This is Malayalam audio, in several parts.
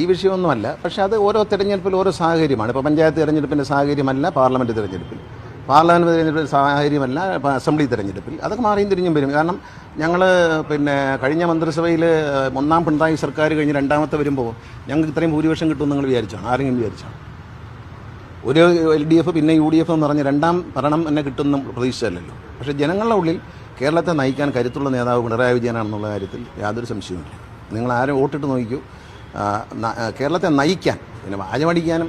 ഈ വിഷയമൊന്നുമല്ല. പക്ഷേ അത് ഓരോ തിരഞ്ഞെടുപ്പിൽ ഓരോ സാഹചര്യമാണ്. ഇപ്പോൾ പഞ്ചായത്ത് തിരഞ്ഞെടുപ്പിന്റെ സാഹചര്യമല്ല പാർലമെന്റ് തിരഞ്ഞെടുപ്പിൽ. പാർലമെന്റ് തിരഞ്ഞെടുപ്പിൽ സാഹചര്യമല്ല അസംബ്ലി തിരഞ്ഞെടുപ്പിൽ. അതൊക്കെ മാറിയും തിരിഞ്ഞും വരും. കാരണം ഞങ്ങൾ പിന്നെ കഴിഞ്ഞ മന്ത്രിസഭയിൽ ഒന്നാം പിണറായി സർക്കാർ കഴിഞ്ഞ് രണ്ടാമത്തെ വരുമ്പോൾ ഞങ്ങൾക്ക് ഇത്രയും ഭൂരിപക്ഷം കിട്ടുമെന്ന് നിങ്ങൾ വിചാരിച്ചാണ്? ആരെങ്കിലും വിചാരിച്ചാണ്? ഒരു എൽ ഡി എഫ് പിന്നെ യു ഡി എഫ് എന്ന് പറഞ്ഞ രണ്ടാം ഭരണം എന്നെ കിട്ടുന്ന പ്രതീക്ഷിച്ചല്ലോ പക്ഷേ ജനങ്ങളുടെ ഉള്ളിൽ കേരളത്തെ നയിക്കാൻ കരുത്തുള്ള നേതാവ് പിണറായി വിജയനാണെന്നുള്ള കാര്യത്തിൽ യാതൊരു സംശയവുമില്ല. നിങ്ങൾ ആരും വോട്ടിട്ട് നോക്കിക്കൂ? കേരളത്തെ നയിക്കാൻ പിന്നെ വാചമടിക്കാനും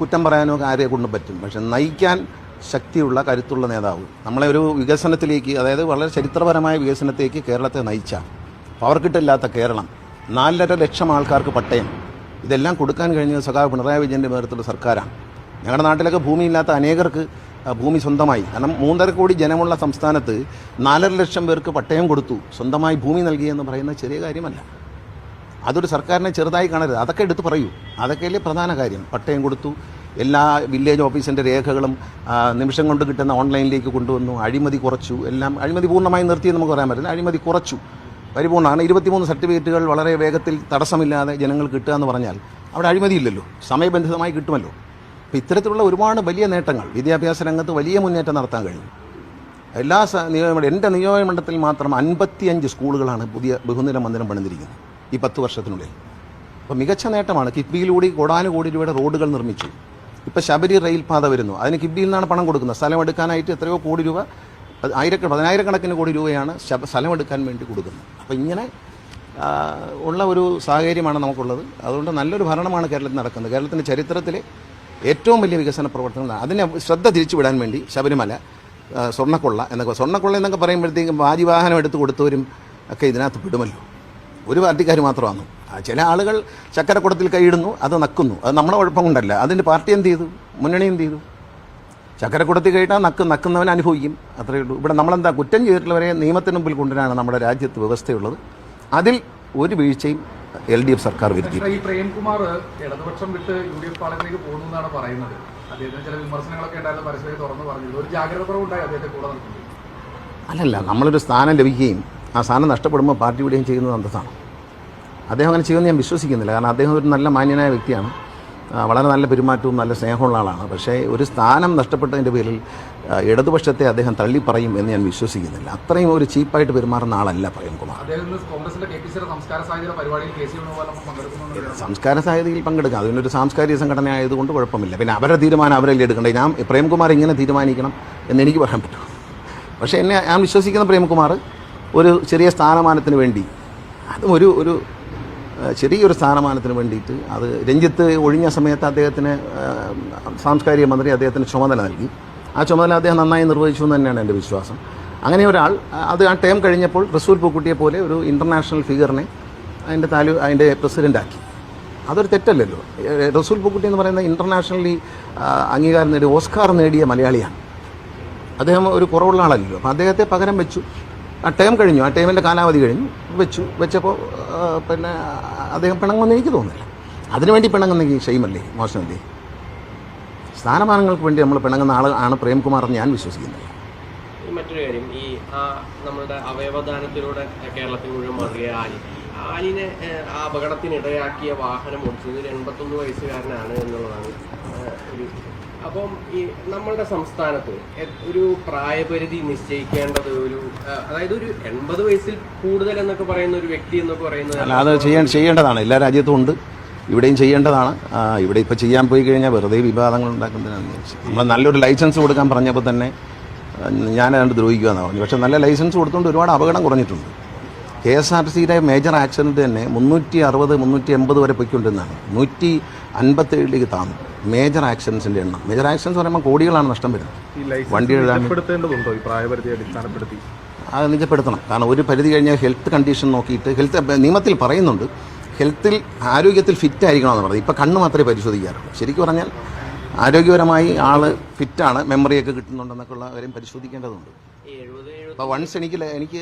കുറ്റം പറയാനും ഒക്കെ ആരെ കൊണ്ടും പറ്റും. പക്ഷെ നയിക്കാൻ ശക്തിയുള്ള കരുത്തുള്ള നേതാവ്. നമ്മളെ ഒരു വികസനത്തിലേക്ക് അതായത് വളരെ ചരിത്രപരമായ വികസനത്തിലേക്ക് കേരളത്തെ നയിച്ച പവർ കിട്ടില്ലാത്ത കേരളം നാലര ലക്ഷം ആൾക്കാർക്ക് പട്ടയം. ഇതെല്ലാം കൊടുക്കാൻ കഴിഞ്ഞത് സഖാവ് പിണറായി വിജയന്റെ നേതൃത്വത്തിലുള്ള സർക്കാരാണ്. ഞങ്ങളുടെ നാട്ടിലൊക്കെ ഭൂമിയില്ലാത്ത അനേകർക്ക് ഭൂമി സ്വന്തമായി. കാരണം മൂന്നര കോടി ജനമുള്ള സംസ്ഥാനത്ത് നാലര ലക്ഷം പേർക്ക് പട്ടയം കൊടുത്തു. സ്വന്തമായി ഭൂമി നൽകിയെന്ന് പറയുന്ന ചെറിയ കാര്യമല്ല. അതൊരു സർക്കാരിനെ ചെറുതായി കാണരുത്. അതൊക്കെ എടുത്ത് പറയൂ. അതൊക്കെയല്ലേ പ്രധാന കാര്യം. പട്ടയം കൊടുത്തു. എല്ലാ വില്ലേജ് ഓഫീസിന്റെ രേഖകളും നിമിഷം കൊണ്ട് കിട്ടുന്ന ഓൺലൈനിലേക്ക് കൊണ്ടുവന്നു. അഴിമതി കുറച്ചു. എല്ലാം അഴിമതി പൂർണമായി നിർത്തിയെന്ന് നമുക്ക് പറയാൻ പറ്റില്ല. അഴിമതി കുറച്ചു. പരിപൂർണമാണ് ഇരുപത്തിമൂന്ന് സർട്ടിഫിക്കറ്റുകൾ വളരെ വേഗത്തിൽ തടസ്സമില്ലാതെ ജനങ്ങൾ കിട്ടുക എന്ന് പറഞ്ഞാൽ അവിടെ അഴിമതിയില്ലല്ലോ. സമയബന്ധിതമായി കിട്ടുമല്ലോ. അപ്പോൾ ഇത്തരത്തിലുള്ള ഒരുപാട് വലിയ നേട്ടങ്ങൾ വിദ്യാഭ്യാസ രംഗത്ത് വലിയ മുന്നേറ്റം നടത്താൻ കഴിഞ്ഞു എല്ലാ നിയോജകമണ്ഡലം എന്റെ നിയോജകമണ്ഡലത്തിൽ മാത്രം അൻപത്തിയഞ്ച് സ്കൂളുകളാണ് പുതിയ ബഹുനില മന്ദിരം പണിതിരിക്കുന്നത്. ഈ പത്ത് വർഷത്തിനുള്ളിൽ. അപ്പോൾ മികച്ച നേട്ടമാണ് കിഫ്ബിയിലൂടെ കോടാനുകോടി രൂപയുടെ റോഡുകൾ നിർമ്മിച്ചു. ഇപ്പോൾ ശബരി റെയിൽപാത വരുന്നു. അതിന് കിഫ്ബിയിൽ നിന്നാണ് പണം കൊടുക്കുന്നത്. സ്ഥലം എടുക്കാനായിട്ട് എത്രയോ കോടി രൂപ ആയിരക്ക പതിനായിരക്കണക്കിന് കോടി രൂപയാണ് സ്ഥലം എടുക്കാൻ വേണ്ടി കൊടുക്കുന്നത്. അപ്പോൾ ഇങ്ങനെ ഉള്ള ഒരു സാഹചര്യമാണ് നമുക്കുള്ളത്. അതുകൊണ്ട് നല്ലൊരു ഭരണമാണ് കേരളത്തിൽ നടക്കുന്നത്. കേരളത്തിന്റെ ചരിത്രത്തിലെ ഏറ്റവും വലിയ വികസന പ്രവർത്തനങ്ങളാണ് അതിനെ ശ്രദ്ധ തിരിച്ചുവിടാൻ വേണ്ടി ശബരിമല സ്വർണക്കൊള്ള എന്നൊക്കെ സ്വർണക്കൊള്ള എന്നൊക്കെ പറയുമ്പോഴത്തേക്കും വാജിവാഹനം എടുത്ത് കൊടുത്തവരും ഒക്കെ ഇതിനകത്ത് പെടുമല്ലോ. ഒരു പാർട്ടിക്കാർ മാത്രമാണ്. ആ, ചില ആളുകൾ ചക്കരക്കുടത്തിൽ കൈയിടുന്നു അത് നക്കുന്നു. അത് നമ്മളെ കുഴപ്പം കൊണ്ടല്ല അതിന്റെ പാർട്ടി എന്ത് ചെയ്തു? മുന്നണി എന്ത് ചെയ്തു? ചക്കരക്കുടത്തിൽ കൈയിട്ടാൽ നക്ക് നക്കുന്നവൻ അനുഭവിക്കും. അത്രയേ ഉള്ളൂ. ഇവിടെ നമ്മളെന്താ കുറ്റം ചെയ്തിട്ടുള്ളവരെ നിയമത്തിന് മുമ്പിൽ കൊണ്ടുവരാനാണ് നമ്മുടെ രാജ്യത്ത് വ്യവസ്ഥയുള്ളത്. അതിൽ ഒരു വീഴ്ചയും എൽ ഡി എഫ് സർക്കാർ വരുത്തി ഈ പ്രേംകുമാർ ഇടതുപക്ഷം വിട്ട് യു ഡി എഫ് പാളത്തിലേക്ക് പോകുന്നു എന്നാണ് പറയുന്നത്. അദ്ദേഹത്തിന് ചില വിമർശനങ്ങളൊക്കെ ഉണ്ടായിരുന്നു പരസ്പരം തുറന്നു ഒരു ജാഗ്രത കുറവുണ്ടായി അദ്ദേഹത്തെ കൂടെ അല്ലല്ല നമ്മളൊരു സ്ഥാനം ലഭിക്കുകയും ആ സാധനം നഷ്ടപ്പെടുമ്പോൾ പാർട്ടി വിടുകയും ചെയ്യുന്നത് അന്തസ്സാണ്. അദ്ദേഹം അങ്ങനെ ചെയ്യുമെന്ന് ഞാൻ വിശ്വസിക്കുന്നില്ല. കാരണം അദ്ദേഹം ഒരു നല്ല മാന്യനായ വ്യക്തിയാണ്. വളരെ നല്ല പെരുമാറ്റവും നല്ല സ്നേഹമുള്ള ആളാണ്. പക്ഷേ ഒരു സ്ഥാനം നഷ്ടപ്പെട്ടതിന്റെ പേരിൽ ഇടതുപക്ഷത്തെ അദ്ദേഹം തള്ളിപ്പറയും എന്ന് ഞാൻ വിശ്വസിക്കുന്നില്ല. അത്രയും ഒരു ചീപ്പായിട്ട് പെരുമാറുന്ന ആളല്ല പ്രേംകുമാർ സംസ്കാര സാഹിതിയിൽ പങ്കെടുക്കുക പങ്കെടുക്കാം. അതിനൊരു സാംസ്കാരിക സംഘടന ആയതുകൊണ്ട് കുഴപ്പമില്ല. പിന്നെ അവരുടെ തീരുമാനം അവരല്ലേ എടുക്കേണ്ടത്? ഞാൻ പ്രേംകുമാർ ഇങ്ങനെ തീരുമാനിക്കണം എന്ന് എനിക്ക് പറയാൻ പറ്റും. പക്ഷേ എന്നെ ഞാൻ വിശ്വസിക്കുന്ന പ്രേംകുമാർ ഒരു ചെറിയ സ്ഥാനമാനത്തിന് വേണ്ടി. അതും ഒരു ഒരു ചെറിയൊരു സ്ഥാനമാനത്തിന് വേണ്ടിയിട്ട് അത് രഞ്ജിത്ത് ഒഴിഞ്ഞ സമയത്ത് അദ്ദേഹത്തിന് സാംസ്കാരിക മന്ത്രി അദ്ദേഹത്തിന് ചുമതല നൽകി. ആ ചുമതല അദ്ദേഹം നന്നായി നിർവഹിച്ചു എന്ന് തന്നെയാണ് എന്റെ വിശ്വാസം. അങ്ങനെ ഒരാൾ അത് ആ ടൈം കഴിഞ്ഞപ്പോൾ റസൂൽ പൂക്കുട്ടിയെ പോലെ ഒരു ഇന്റർനാഷണൽ ഫിഗറിനെ അതിന്റെ താലു അതിന്റെ പ്രസിഡന്റാക്കി അതൊരു തെറ്റല്ലല്ലോ. റസൂൽ പൂക്കുട്ടി എന്ന് പറയുന്ന ഇന്റർനാഷണലി അംഗീകാരം നേടിയ ഓസ്കാർ നേടിയ മലയാളിയാണ്. അദ്ദേഹം ഒരു കുറവുള്ള ആളല്ലല്ലോ. അപ്പോൾ അദ്ദേഹത്തെ പകരം വെച്ചു. ആ ടൈം കഴിഞ്ഞു. ആ ടൈമിന്റെ കാലാവധി കഴിഞ്ഞു. വെച്ചു. വെച്ചപ്പോൾ പിന്നെ അദ്ദേഹം പിണങ്ങുമെന്ന് എനിക്ക് തോന്നുന്നില്ല. അതിനുവേണ്ടി പിണങ്ങുന്നെങ്കിൽ ഷെയ്മല്ലേ മോശമല്ലേ? സ്ഥാനമാനങ്ങൾക്ക് വേണ്ടി നമ്മൾ പിണങ്ങുന്ന ആൾ ആണ് പ്രേംകുമാർ എന്ന് ഞാൻ വിശ്വസിക്കുന്നത് മറ്റൊരു കാര്യം. ഈ ആ നമ്മളുടെ അവയവദാനത്തിലൂടെ കേരളത്തിൽ മുഴുവൻ മാതൃക ആലി. ആലിനെ അപകടത്തിനിടയാക്കിയ വാഹനം ഓടിച്ചത് എൺപത്തൊന്ന് വയസ്സുകാരനാണ് എന്നുള്ളതാണ് ഒരു അപ്പം ഈ നമ്മളുടെ സംസ്ഥാനത്ത് ഒരു പ്രായപരിധി നിശ്ചയിക്കേണ്ടത് ഒരു അതായത് ഒരു എൺപത് വയസ്സിൽ കൂടുതൽ എന്നൊക്കെ പറയുന്ന ഒരു വ്യക്തി എന്നൊക്കെ പറയുന്നത് അത് ചെയ്യാൻ ചെയ്യേണ്ടതാണ്. എല്ലാ രാജ്യത്തും ഉണ്ട്. ഇവിടെയും ചെയ്യേണ്ടതാണ്. ഇവിടെ ഇപ്പോൾ ചെയ്യാൻ പോയി കഴിഞ്ഞാൽ വെറുതെ വിവാദങ്ങൾ ഉണ്ടാക്കുന്നതിനാണ് നമ്മൾ നല്ലൊരു ലൈസൻസ് കൊടുക്കാൻ പറഞ്ഞപ്പോൾ തന്നെ ഞാൻ അതുകൊണ്ട് ദ്രോഹിക്കുക എന്നാണ് പറഞ്ഞു. പക്ഷേ നല്ല ലൈസൻസ് കൊടുത്തുകൊണ്ട് ഒരുപാട് അപകടം കുറഞ്ഞിട്ടുണ്ട്. കെ എസ് ആർ സിയുടെ മേജർ ആക്സിഡന്റ് തന്നെ മുന്നൂറ്റി അറുപത് മുന്നൂറ്റി എൺപത് വരെ പൊയ്ക്കൊണ്ടിരുന്നതാണ്. നൂറ്റി അൻപത്തേഴിലേക്ക് താന്നു. മേജർ ആക്സിഡൻസിന്റെ എണ്ണം. മേജർ ആക്സിഡൻസ് പറയുമ്പോൾ കോടികളാണ് നഷ്ടം വരുന്നത്. വണ്ടി അടിസ്ഥാനപ്പെടുത്തി. അത് നിജപ്പെടുത്തണം. കാരണം ഒരു പരിധി കഴിഞ്ഞാൽ ഹെൽത്ത് കണ്ടീഷൻ നോക്കിയിട്ട് ഹെൽത്ത് നിയമത്തിൽ പറയുന്നുണ്ട് ഹെൽത്തിൽ ആരോഗ്യത്തിൽ ഫിറ്റ് ആയിരിക്കണമെന്ന് പറയുന്നത് ഇപ്പോൾ കണ്ണ് മാത്രമേ പരിശോധിക്കാറുള്ളൂ. ശരിക്കും പറഞ്ഞാൽ ആരോഗ്യപരമായി ആൾ ഫിറ്റാണ് മെമ്മറിയൊക്കെ കിട്ടുന്നുണ്ടെന്നൊക്കെ ഉള്ള കാര്യം പരിശോധിക്കേണ്ടതുണ്ട്. അപ്പോൾ വൺസ് എനിക്ക് എനിക്ക്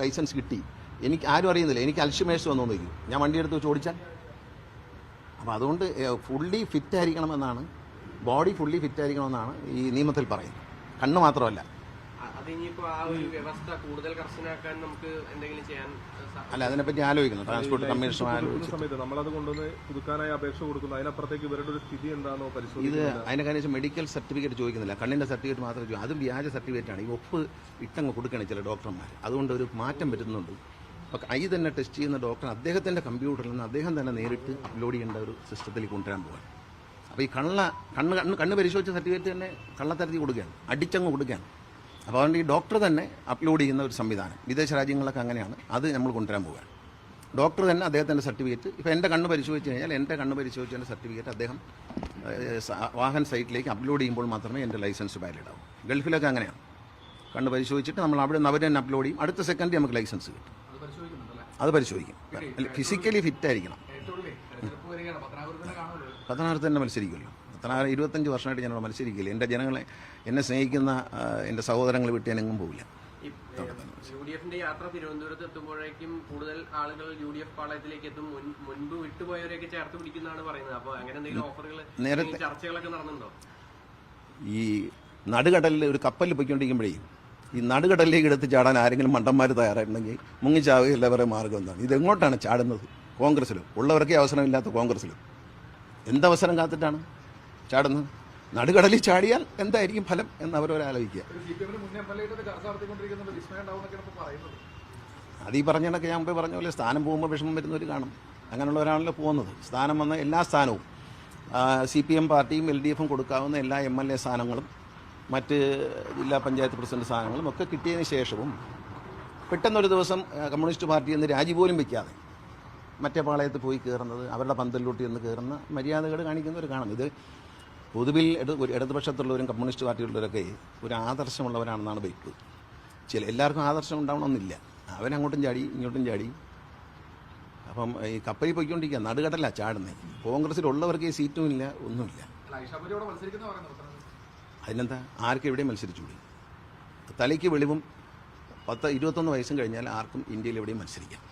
ലൈസൻസ് കിട്ടി. എനിക്ക് ആരും അറിയുന്നില്ല. എനിക്ക് അൽഷിമേഴ്സ് വന്നു നോക്കി ഞാൻ വണ്ടി എടുത്ത് വെച്ച് ഓടിച്ചാൽ? അപ്പോൾ അതുകൊണ്ട് ഫുള്ളി ഫിറ്റ് ആയിരിക്കണമെന്നാണ് ബോഡി ഫുള്ളി ഫിറ്റ് ആയിരിക്കണമെന്നാണ് ഈ നിയമത്തിൽ പറയുന്നത്. കണ്ണ് മാത്രമല്ല. അത് ആ ഒരു വ്യവസ്ഥ കൂടുതൽ കർശനാക്കാൻ നമുക്ക് എന്തെങ്കിലും ചെയ്യാൻ അല്ല അതിനെപ്പറ്റി ആലോചിക്കുന്നു. ട്രാൻസ്പോർട്ട് കമ്മീഷൻ കൊടുക്കുന്ന ആലോചിച്ചു. സമയത്ത് നമ്മളത് കൊണ്ടുവന്ന് പുതുക്കാനായി അപേക്ഷ കൊടുക്കുന്നു. അതിനപ്പുറത്തേക്ക് ഇവരുടെ ഒരു സ്ഥിതി എന്താണോ ഇത് അതിനെ കാര്യം മെഡിക്കൽ സർട്ടിഫിക്കറ്റ് ചോദിക്കുന്നില്ല. കണ്ണിന്റെ സർട്ടിഫിക്കറ്റ് മാത്രം ചോദിക്കും അതും വ്യാജ സർട്ടിഫിക്കറ്റ് ആണ്. ഈ ഒപ്പ് ഇട്ടങ്ങ് കൊടുക്കണം ചില ഡോക്ടർമാർ അതുകൊണ്ട് ഒരു മാറ്റം വരുന്നുണ്ട്. അപ്പോൾ ഐ തന്നെ ടെസ്റ്റ് ചെയ്യുന്ന ഡോക്ടർ അദ്ദേഹത്തിന്റെ കമ്പ്യൂട്ടറിൽ നിന്ന് അദ്ദേഹം തന്നെ നേരിട്ട് അപ്ലോഡ് ചെയ്യേണ്ട ഒരു സിസ്റ്റത്തിലേക്ക് കൊണ്ടുവരാൻ പോവാണ്. അപ്പോൾ ഈ കള്ള കണ്ണ് കണ്ണ് കണ്ണ് പരിശോധിച്ച സർട്ടിഫിക്കറ്റ് തന്നെ കള്ളത്തരത്തി കൊടുക്കുകയാണ് അടിച്ചങ്ങ് കൊടുക്കുകയാണ്. അപ്പോൾ അതുകൊണ്ട് ഈ ഡോക്ടർ തന്നെ അപ്ലോഡ് ചെയ്യുന്ന ഒരു സംവിധാനം വിദേശ രാജ്യങ്ങളൊക്കെ അങ്ങനെയാണ് അത് നമ്മൾ കൊണ്ടുവരാൻ പോവുകയാണ് ഡോക്ടർ തന്നെ അദ്ദേഹത്തിന്റെ സർട്ടിഫിക്കറ്റ് ഇപ്പോൾ എന്റെ കണ്ണ് പരിശോധിച്ച് കഴിഞ്ഞാൽ എന്റെ കണ്ണ് പരിശോധിച്ചതിന്റെ സർട്ടിഫിക്കറ്റ് അദ്ദേഹം വാഹൻ സൈറ്റിലേക്ക് അപ്ലോഡ് ചെയ്യുമ്പോൾ മാത്രമേ എന്റെ ലൈസൻസ് വാലിഡ് ആവും. ഗൾഫിലൊക്കെ അങ്ങനെയാണ്. കണ്ണ് പരിശോധിച്ചിട്ട് നമ്മൾ അവിടെ നിന്ന് അവർ തന്നെ അപ്ലോഡ് ചെയ്യും അടുത്ത സെക്കൻഡ് നമുക്ക് ലൈസൻസ് കിട്ടും. അത് പരിശോധിക്കും. ഫിസിക്കലി ഫിറ്റ് ആയിരിക്കണം. പത്തനാപുരത്ത് തന്നെ മത്സരിക്കുമല്ലോ. പത്തനാപുരം ഇരുപത്തഞ്ച് വർഷമായിട്ട് ഞാനവിടെ മത്സരിക്കില്ല. എന്റെ ജനങ്ങളെ എന്നെ സ്നേഹിക്കുന്ന എന്റെ സഹോദരങ്ങൾ വിട്ട് ഞാനെങ്ങും പോവില്ല. യു ഡി എഫിന്റെ യാത്ര തിരുവനന്തപുരത്ത് എത്തുമ്പോഴേക്കും കൂടുതൽ ആളുകൾ യു ഡി എഫ് പാളയത്തിലേക്ക് എത്തും. മുൻപ് വിട്ടുപോയവരെയൊക്കെ ചേർത്ത് പിടിക്കുന്നതാണ് പറയുന്നത്. അപ്പോൾ അങ്ങനെ എന്തെങ്കിലും ഓഫറുകൾ നേരത്തെ- ചർച്ചകളൊക്കെ നടന്നുണ്ടോ ഈ നടുകടലിൽ ഒരു കപ്പലിൽ പൊയ്ക്കൊണ്ടിരിക്കുമ്പോഴേ ഈ നടുകടലിലേക്ക് എടുത്ത് ചാടാൻ ആരെങ്കിലും മണ്ടന്മാർ തയ്യാറായിട്ടുണ്ടെങ്കിൽ മുങ്ങിച്ചാവുകയില്ല വേറെ മാർഗം എന്താണ്? ഇതെങ്ങോട്ടാണ് ചാടുന്നത്? കോൺഗ്രസ്സിലും. ഉള്ളവർക്കേ അവസരമില്ലാത്ത കോൺഗ്രസ്സിലും. എന്തവസരം കാത്തിട്ടാണ് ചാടുന്നത്? നടുകടലിൽ ചാടിയാൽ എന്തായിരിക്കും ഫലം എന്ന് ഇപ്പോൾ പറയുന്നത്. അത് ഈ പറഞ്ഞ കണക്ക് ഞാൻ മുമ്പേ പറഞ്ഞ പോലെ സ്ഥാനം പോകുമ്പോൾ വിഷമം വരുന്നവർ കാണും. അങ്ങനെയുള്ളവരാണല്ലോ പോകുന്നത്. സ്ഥാനം വന്ന എല്ലാ സ്ഥാനവും സി പി എം പാർട്ടിയും എൽ ഡി എഫും കൊടുക്കാവുന്ന എല്ലാ എം എൽ എ സ്ഥാനങ്ങളും മറ്റ് ജില്ലാ പഞ്ചായത്ത് പ്രസിഡന്റ് സ്ഥാനങ്ങളും ഒക്കെ കിട്ടിയതിന് ശേഷവും പെട്ടെന്നൊരു ദിവസം കമ്മ്യൂണിസ്റ്റ് പാർട്ടി എന്ന് രാജി പോലും വയ്ക്കാതെ മറ്റേ പാളയത്ത് പോയി കയറുന്നത് അവരുടെ പന്തലിലോട്ട് എന്ന് കയറുന്ന മര്യാദകൾ കാണിക്കുന്നവർ കാണും. ഇത് പൊതുവിൽ ഒരു ഇടതുപക്ഷത്തുള്ളവരും കമ്മ്യൂണിസ്റ്റ് പാർട്ടിയുള്ളവരൊക്കെ ഒരു ആദർശമുള്ളവരാണെന്നാണ് വയ്പ്പ് ചില എല്ലാവർക്കും ആദർശം ഉണ്ടാവണമെന്നില്ല. അവൻ അങ്ങോട്ടും ചാടി ഇങ്ങോട്ടും ചാടി. അപ്പം ഈ കപ്പലിൽ പോയിക്കൊണ്ടിരിക്കുക നടുകടല ചാടുന്നത് കോൺഗ്രസ്സിലുള്ളവർക്ക് ഈ സീറ്റും ഇല്ല ഒന്നുമില്ല. അതിനെന്താ? ആർക്കും എവിടെ മത്സരിച്ചുകൂടി? തലയ്ക്ക് വെളിവും പത്ത് ഇരുപത്തൊന്ന് വയസ്സും കഴിഞ്ഞാൽ ആർക്കും ഇന്ത്യയിൽ എവിടെയും മത്സരിക്കാം.